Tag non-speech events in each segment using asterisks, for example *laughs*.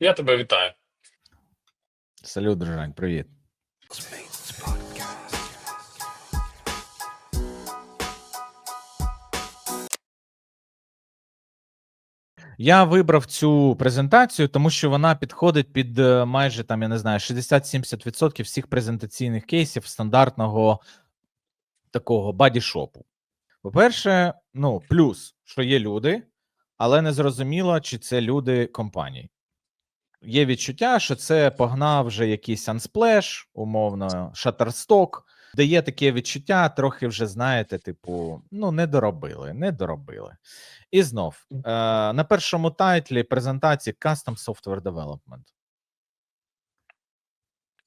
Я тебе вітаю. Салют, дружань, привіт. Я вибрав цю презентацію, тому що вона підходить під е, майже там, я не знаю, 60-70% всіх презентаційних кейсів стандартного такого бадішопу. По-перше, ну, плюс, що є люди, але не зрозуміло, чи це люди компаній. Є відчуття, що це погнав вже якийсь ансплеш, умовно, шатерсток. де є таке відчуття, трохи вже знаєте, типу, ну, не доробили, не доробили. І знов е, на першому тайтлі презентації Custom Software Development.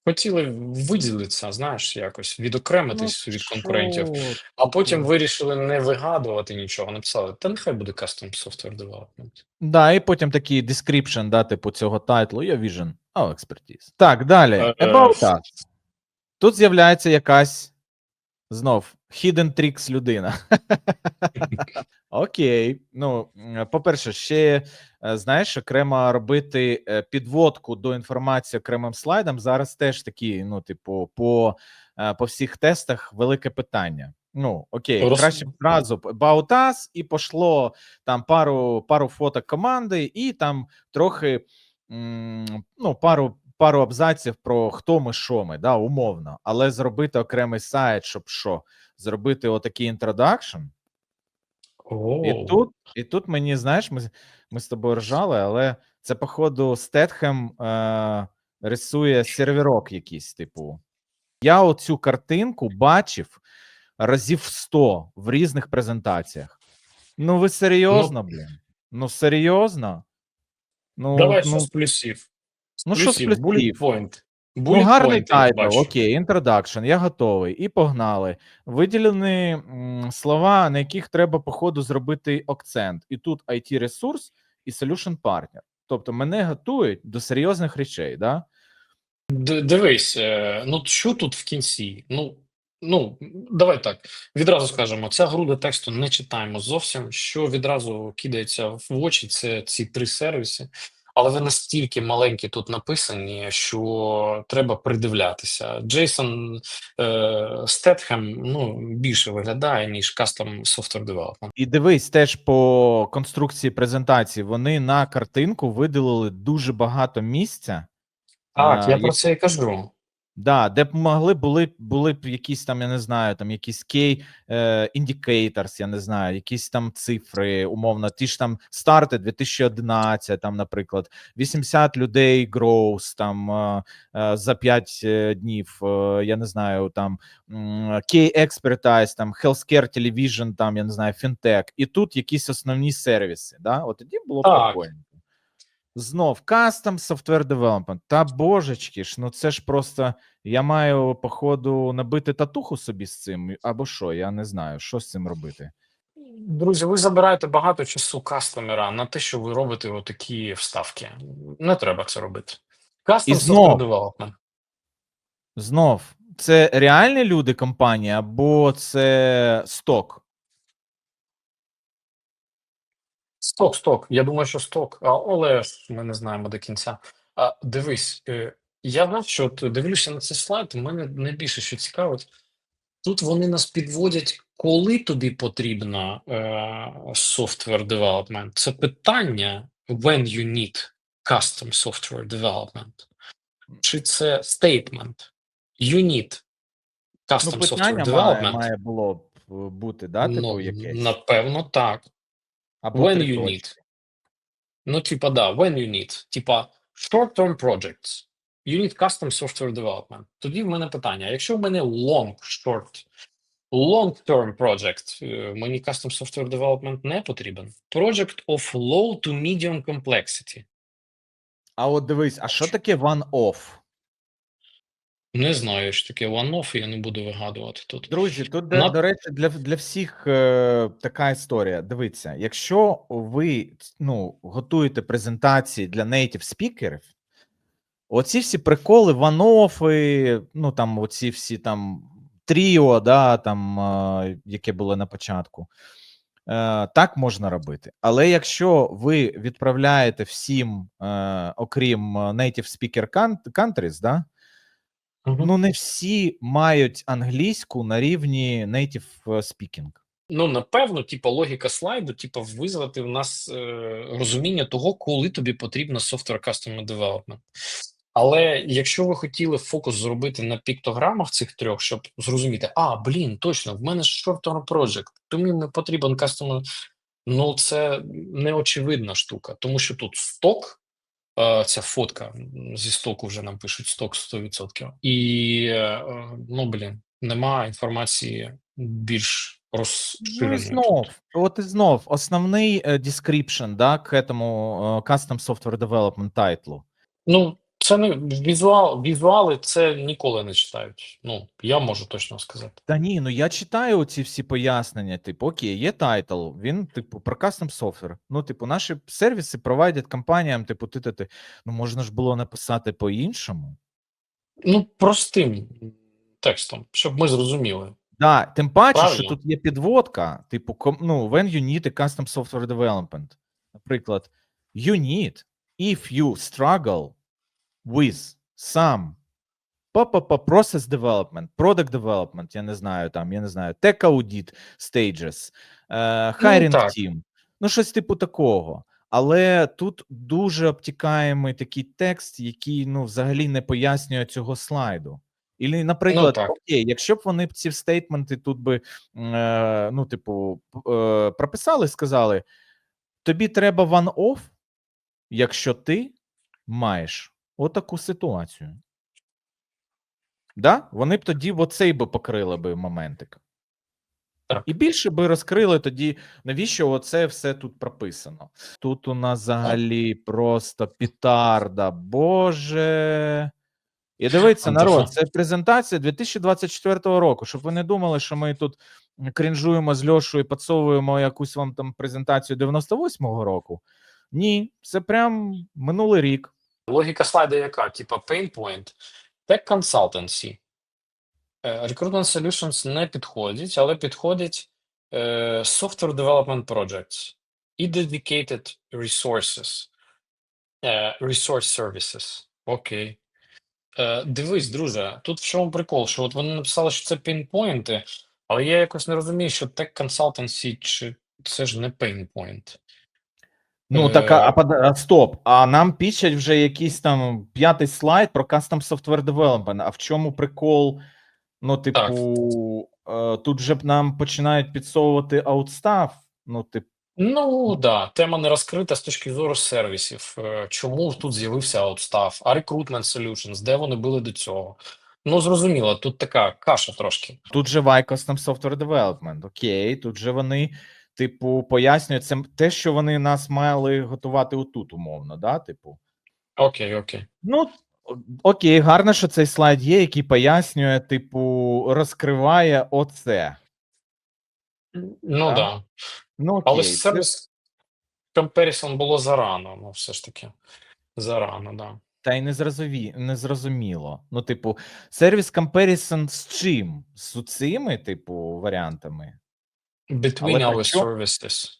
Хотіли виділитися, знаєш, якось відокремитись від конкурентів, що а потім вирішили не вигадувати нічого. Написали, та нехай буде Custom Software Development. Да, і потім такий description, да, типу цього тайтлу, є Vision, oh, expertise. Так, далі. Е, About Us. Тут з'являється якась знов hidden tricks людина. *laughs* Окей. Ну, по-перше, ще е, знаєш, окремо робити е, підводку до інформації окремим слайдом. Зараз теж такі, ну, типу, по, е, по всіх тестах велике питання. Ну, окей, Роз- краще б зразу б about us, і пошло там пару, пару фоток команди, і там трохи ну, пару, пару абзаців про хто ми, що ми, да, умовно. Але зробити окремий сайт, щоб що, зробити отакий інтродакшн. О, І тут, і тут мені, знаєш, ми, ми з тобою ржали, але це, походу, Стетхем е, рисує серверок якийсь, типу. Я оцю картинку бачив разів 100 в різних презентаціях. Ну, ви серйозно, блін? Ну, серйозно? Ну, Давай ну, що з плюсів. Ну, що з плюсів? bullet point. Ну, Bullet гарний point, я тайтл, бачу. окей, інтродакшн, я готовий. І погнали. Виділені м, слова, на яких треба, по ходу, зробити акцент. І тут IT ресурс і solution partner. Тобто мене готують до серйозних речей, да? Д- Дивись, е, ну що тут в кінці? Ну, ну, давай так. Відразу скажемо, ця груда тексту не читаємо зовсім. Що відразу кидається в очі, це ці три сервіси. Але ви настільки маленькі тут написані, що треба придивлятися. Джейсон е, Стетхем ну, більше виглядає, ніж кастом Software Development. І дивись, теж по конструкції презентації вони на картинку виділили дуже багато місця. Так, А, я про це і кажу. Да, де б могли були були б якісь там, я не знаю, там якісь key е, indicators, я не знаю, якісь там цифри, умовно, ті ж там старти 2011, там, наприклад, 80 людей growth, там е, е, за 5 е, днів, е, я не знаю, там key expertise, там healthcare television, там, я не знаю, fintech, і тут якісь основні сервіси, да, от тоді було б прикольно. Знов custom software development. Та божечки ж, ну це ж просто я маю, походу, набити татуху собі з цим, або що, я не знаю, що з цим робити. Друзі, ви забираєте багато часу кастомера на те, що ви робите отакі вставки. Не треба це робити. Custom І Software знов. Development. Знов, це реальні люди компанії, або це сток. Сток, сток. Я думаю, що сток, а, але ми не знаємо до кінця. А, дивись, е, я знаю, що от дивлюся на цей слайд, мене найбільше що цікавить. Тут вони нас підводять, коли тобі потрібно е, software development. Це питання when you need custom software development. Чи це statement? You need Ну, custom software питання development. має, має було б е, бути, да, типу, ну, якесь. напевно, так. Або When you need. Ну, типа, да, when you need. Типа, short-term projects. You need custom software development. Тоді в мене питання: якщо в мене long, short, long-term project, е, мені custom software development не потрібен. Project of low to medium complexity. А от дивись, а що таке one-off? Не знаю, що таке one-off, я не буду вигадувати тут. Друзі, тут, На- до речі, для, для всіх е, така історія. Дивіться, якщо ви ну, готуєте презентації для native спікерів, оці всі приколи, ванофи, ну там оці всі там тріо, да, там, е, яке було на початку, Е, так можна робити. Але якщо ви відправляєте всім, е, окрім е, native speaker countries, да, Мгм. ну не всі мають англійську на рівні native е, speaking. Ну, напевно, типу, логіка слайду, типу, визвати в нас е, розуміння того, коли тобі потрібно software customer development. Але якщо ви хотіли фокус зробити на піктограмах цих трьох, щоб зрозуміти, а, блін, точно, в мене ж short-term project, тому мені потрібен customer, ну це неочевидна штука, тому що тут сток, ця фотка зі стоку вже нам пишуть сток 100%. І, е, ну, блін, нема інформації більш Ну і знов, от і знов, основний дескріпшн description, да, к этому е, custom software development тайтлу. Ну, це не візуал, візуали це ніколи не читають. Ну, я можу точно сказати. Та ні, ну я читаю ці всі пояснення. Типу, окей, є тайтл, він, типу, про custom software. Ну, типу, наші сервіси провайдять компаніям, типу, ти, ти, ти. Ну, можна ж було написати по-іншому. Ну, простим текстом, щоб ми зрозуміли. Да, тим паче, що тут є підводка, типу, ну, when you need a custom software development. Наприклад, you need if you struggle with some па-па-па, process development, product development, я не знаю, там, я не знаю, tech audit stages, е, hiring так. team, ну, щось типу такого. Але тут дуже обтікаємий такий текст, який ну, взагалі не пояснює цього слайду. І, наприклад, так. окей, якщо б вони ці стейтменти тут би, е, ну, типу, е, прописали, сказали: тобі треба one-off, якщо ти маєш отаку ситуацію. Да? Вони б тоді оцей би покрили би моментик. Так. І більше би розкрили тоді, навіщо оце все тут прописано. Тут у нас взагалі просто пітарда, боже. І дивіться, народ, це презентація 2024 року, щоб ви не думали, що ми тут крінжуємо з Льошою і підсовуємо якусь вам там презентацію 98-го року. Ні, це прям минулий рік. Логіка слайду яка? Типа pain point, tech consultancy. Recruitment Solutions не підходять, але підходять е, software development projects і dedicated resources, е, resource services. Окей. Е, дивись, друже, тут в чому прикол, що от вони написали, що це пейнпойнти, але я якось не розумію, що tech consultancy, чи це ж не painpoint. Ну, Е, так, а, а, стоп. А нам пічать вже якийсь там п'ятий слайд про custom software development. А в чому прикол? Ну, типу, е, тут же б нам починають підсовувати аутстав. Ну, типу, Ну да, тема не розкрита з точки зору сервісів. Е, Чому тут з'явився Outstaff, а Recruitment Solutions, де вони були до цього? Ну зрозуміло, тут така каша трошки. тут же Y custom software development. Окей, тут же вони, типу, пояснюють це те, що вони нас мали готувати отут, умовно, да? Типу. Окей, окей. Ну, окей, гарно, що цей слайд є, який пояснює, типу, розкриває оце. Ну Так. да. Ну, окей. Але це- comparison було зарано, ну все ж таки. Зарано, да. Та й не зрозумі... не. Ну, типу, сервіс comparison з чим? З цими, типу, варіантами. Between Але our при чому- services.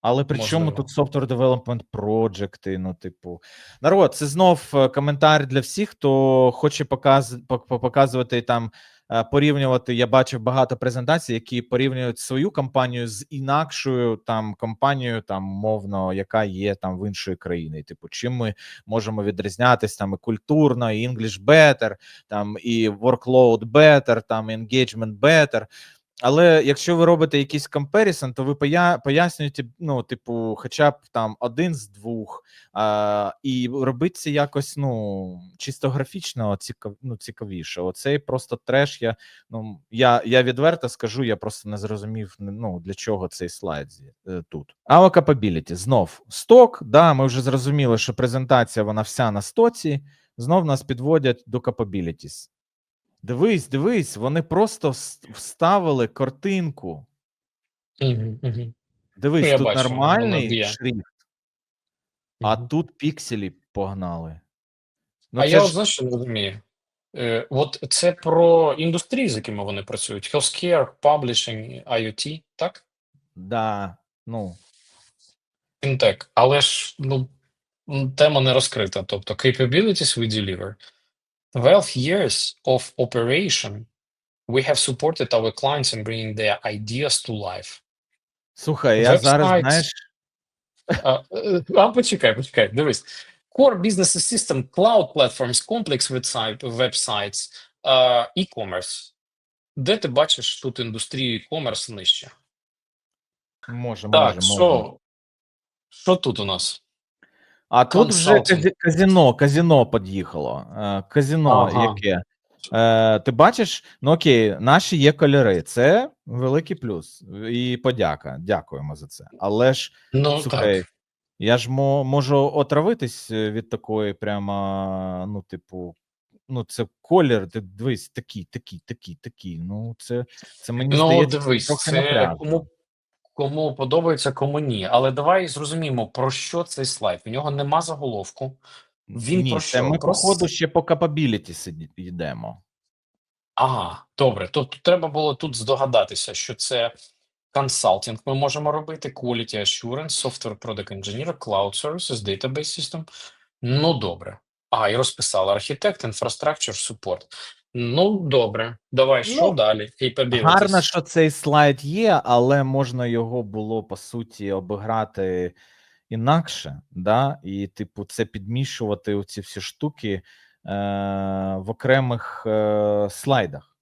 Але при чому Можливо. тут software development project, ну, типу. Народ, це знов е, коментар для всіх, хто хоче показ... пок- показувати там, е, порівнювати. Я бачив багато презентацій, які порівнюють свою компанію з інакшою там компанією, там мовно, яка є там в іншої країни. Типу, чим ми можемо відрізнятись там і культурно, і English better, там і workload better, там engagement better. Але якщо ви робите якийсь comparison, то ви поя- пояснюєте, ну, типу, хоча б там один з двох, а, і робить це якось ну, чисто графічно цікав, ну, цікавіше. Оцей просто треш. Я, ну, я, я відверто скажу, я просто не зрозумів, ну, для чого цей слайд е, тут. Our capability. Знов сток. Да, ми вже зрозуміли, що презентація вона вся на стоці. Знов нас підводять до capabilities. Дивись, дивись, вони просто вставили картинку. Угу, угу. Дивись, Ну, я тут бачу, нормальний шрифт, а тут пікселі погнали. Ну, а я ж, знаєш, що не розумію. Е, от це про індустрії, з якими вони працюють: healthcare, publishing, IoT, так? да, Ну, Фінтек. Але ж ну, тема не розкрита. Тобто, capabilities we deliver. 12 years of operation. We have supported our clients in bringing their ideas to life. слухай, я зараз, Websites. знаєш, А, е, а почекай, почекай, дивись. Core Business System, Cloud Platforms, Complex Website, Websites, е, e-commerce. Де ти бачиш тут індустрію e-commerce нижче? може, Так, може, може. що, що тут у нас? А тут вже Консалтинг. казі- казино, казино під'їхало. Е, Казино Ага. яке? Е, ти бачиш, ну окей, наші є кольори. Це великий плюс. І подяка. Дякуємо за це. Але ж Ну, Слухай, так. я ж можу отравитись е, від такої, прямо, ну, типу, ну, це колір, ти дивись, такий, такий, такий, такий. Ну, це, це мені Ну, здається, дивись, трохи це кому, кому подобається, кому ні. Але давай зрозуміємо, про що цей слайд. У нього нема заголовку. Він Ні, про це що? ми, Про походу, ще по capability йдемо. Ага, добре. Тобто треба було тут здогадатися, що це консалтинг ми можемо робити, quality assurance, software product engineer, cloud services, database system. Ну, добре. А, і розписали архітект, infrastructure, support. Ну, добре. Давай, що Ну, далі? Capabilities. Гарно, що цей слайд є, але можна його було по суті обіграти інакше, да? і, типу, це підмішувати ці всі штуки е- в окремих е- слайдах.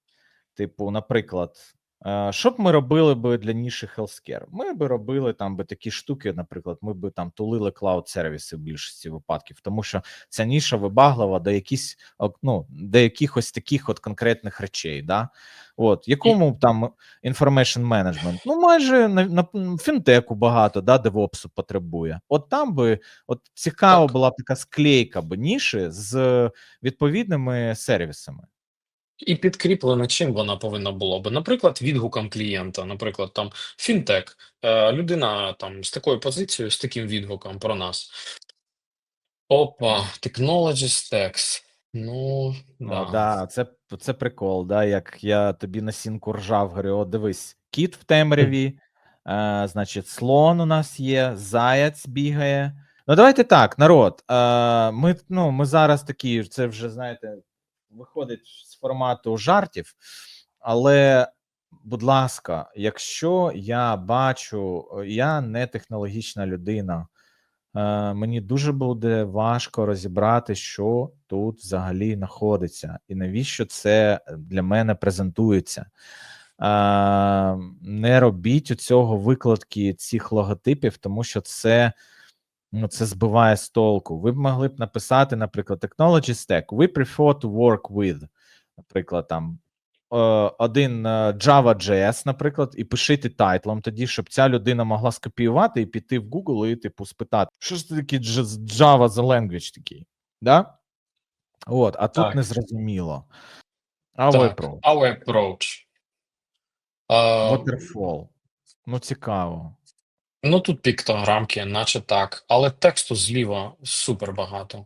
Типу, наприклад, що б ми робили би для ніші healthcare? Ми би робили там би такі штуки, наприклад, ми би там тулили клауд сервіси в більшості випадків, тому що ця ніша вибаглива до якісь ну, до якихось таких от конкретних речей. Да? От, якому там information management? Ну, майже на, на фінтеку багато, да, девопсу потребує. От там би от цікава була б така склейка б ніші з відповідними сервісами. І підкріплено чим вона повинна була би. Наприклад, відгуком клієнта, наприклад, там фінтек, е, людина там з такою позицією, з таким відгуком про нас. Опа, technology stacks. Ну, Да. да. да, це, це прикол, да, як я тобі на сінку ржав, говорю, о, дивись, кіт в темряві, е, значить, слон у нас є, заяць бігає. Ну, давайте так, народ. Е, ми, ну, ми зараз такі, це вже, знаєте, виходить з формату жартів, але, будь ласка, якщо я бачу, я не технологічна людина, е, мені дуже буде важко розібрати, що тут взагалі знаходиться, і навіщо це для мене презентується. Е, не робіть у цього викладки цих логотипів, тому що це. Ну, це збиває з толку. Ви б могли б написати, наприклад, Technology Stack. We prefer to work with. Наприклад, там е, один е, Java.js, наприклад, і пишите тайтлом тоді, щоб ця людина могла скопіювати і піти в Google і, типу, спитати, що ж це таке Java за language такий? Да? От, а тут Так. не зрозуміло. Так, випро. our approach. Е, Waterfall. Ну, цікаво. Ну, тут піктограмки, наче так, але тексту зліва супер багато.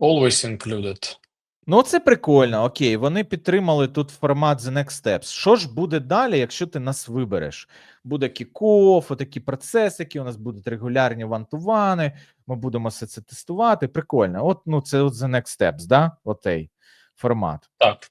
Always included. Ну, це прикольно. Окей, вони підтримали тут формат The Next Steps. Що ж буде далі, якщо ти нас вибереш? Буде кікоф, отакі процеси, які у нас будуть регулярні вантувани. Ми будемо все це тестувати. Прикольно. От, ну, це от The Next Steps, да? Отей формат. Так,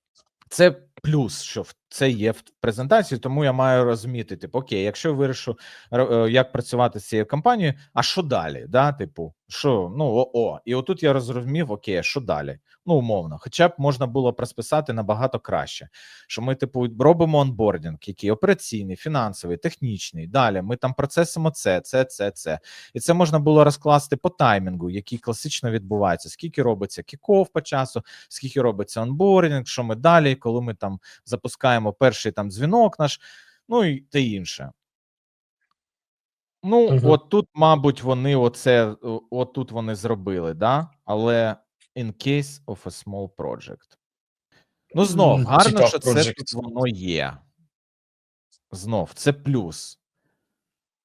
Це плюс, що в- це є в презентації, тому я маю розуміти, типу, окей, якщо я вирішу, е, як працювати з цією компанією, а що далі? Да? Типу, що, ну, о, о. І отут я зрозумів, окей, що далі? Ну, умовно, хоча б можна було б розписати набагато краще. Що ми, типу, робимо онбордінг, який операційний, фінансовий, технічний. Далі ми там процесимо це, це, це, це. І це можна було розкласти по таймінгу, який класично відбувається. Скільки робиться кіков по часу, скільки робиться онбордінг, що ми далі, коли ми там запускаємо перший там дзвінок наш, ну і те інше. Ну, Мгм. от тут, мабуть, вони оце, от тут вони зробили, да? але in case of a small project. Ну, знов, М, гарно, що це тут воно є. Знов, це плюс.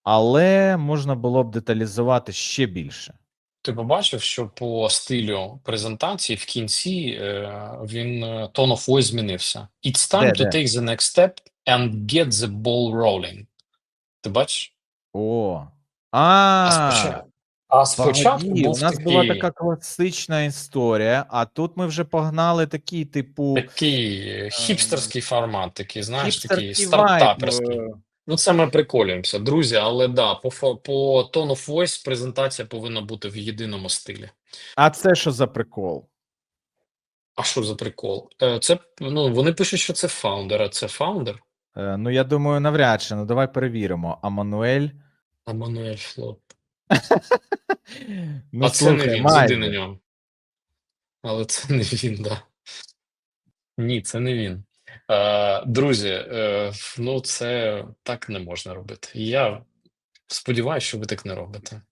Але можна було б деталізувати ще більше. Ти побачив, що по стилю презентації в кінці е, він е, tone of voice змінився. It's time Де, to де? take the next step and get the ball rolling. Ти бачиш? О. А, А, спочатку, а спочатку погоді, був у нас такий, була така класична історія, а тут ми вже погнали такі, типу, такий е, хіпстерський формат, такий, знаєш, такий хіпстерський вайб. стартаперський. е, Ну, це ми приколюємося, друзі, але да, по, по tone of voice презентація повинна бути в єдиному стилі. А це що за прикол? А що за прикол? Е, Це, ну, вони пишуть, що це фаундер, а це фаундер, Е, Ну, я думаю, навряд чи. Ну, давай перевіримо. Амануель. а Мануель Флоп. *laughs* Ну, а це не він, зайди на нього. Але це не він, да. Ні, це не він. Е, друзі, е, ну це так не можна робити. Я сподіваюся, що ви так не робите.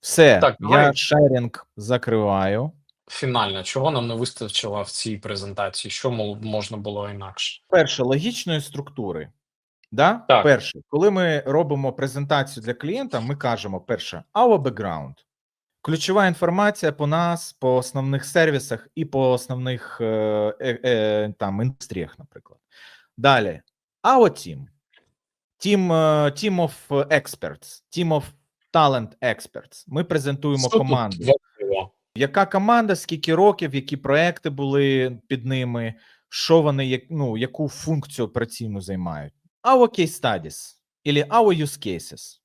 Все, Так, я шерінг закриваю. Фінально, чого нам не вистачило в цій презентації? Що можна було інакше? Перше, логічної структури. Да? Так. Перше, коли ми робимо презентацію для клієнта, ми кажемо: перше, our background. Ключова інформація по нас, по основних сервісах і по основних е, е, е, там індустріях, наприклад. Далі, our team. Team, е, team of experts, team of talent experts. Ми презентуємо Що команду. Яка команда, скільки років, які проекти були під ними, що вони, як- ну, яку функцію операційну займають? Our case studies или our use cases.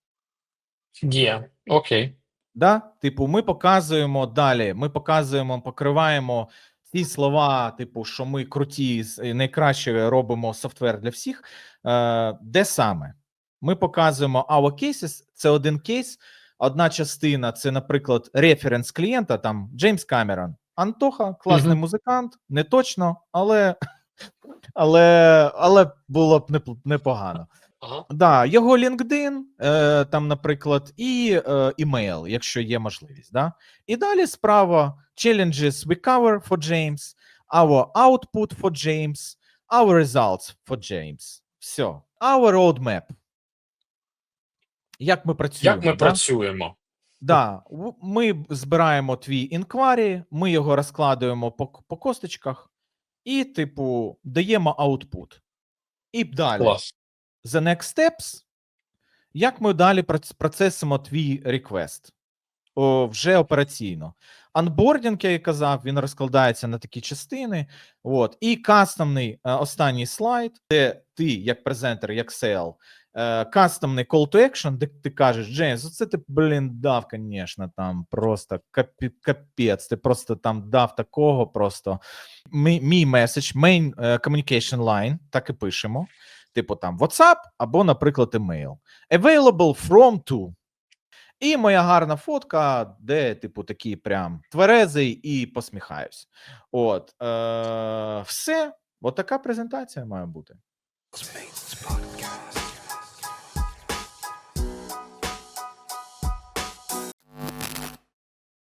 Є, окей. Да? Типу, ми показуємо далі, ми показуємо, покриваємо ці слова, типу, що ми круті, з- найкраще робимо софтвер для всіх. Е, де саме? Ми показуємо our cases, це один кейс. Одна частина це, наприклад, референс клієнта, там Джеймс Камерон. Антоха, класний Мгм. музикант, не точно, але, *laughs* але, але було б непогано. Ага. Да, його LinkedIn, е, там, наприклад, і е, якщо є можливість. Да? І далі справа challenges we cover for James, our output for James, our results for James. Все. Our roadmap. Як ми працюємо? Як ми да? працюємо? Да, ми збираємо твій інкварі, ми його розкладуємо по, по косточках і, типу, даємо output. І далі. Клас. The next steps. Як ми далі проц- процесимо твій реквест вже операційно. Анбордінг, я і казав, він розкладається на такі частини. От. І кастомний е, останній слайд, де ти, як презентер, як SEO, е, кастомний call to action, де ти кажеш, Джеймс, оце ти, блін, дав, звісно, там просто капець, ти просто там дав такого просто. Мій меседж, main е, communication line, так і пишемо типу там WhatsApp або, наприклад, email. Available from to. І моя гарна фотка, де, типу, такий прям тверезий і посміхаюсь. От, е, все. От презентація має бути.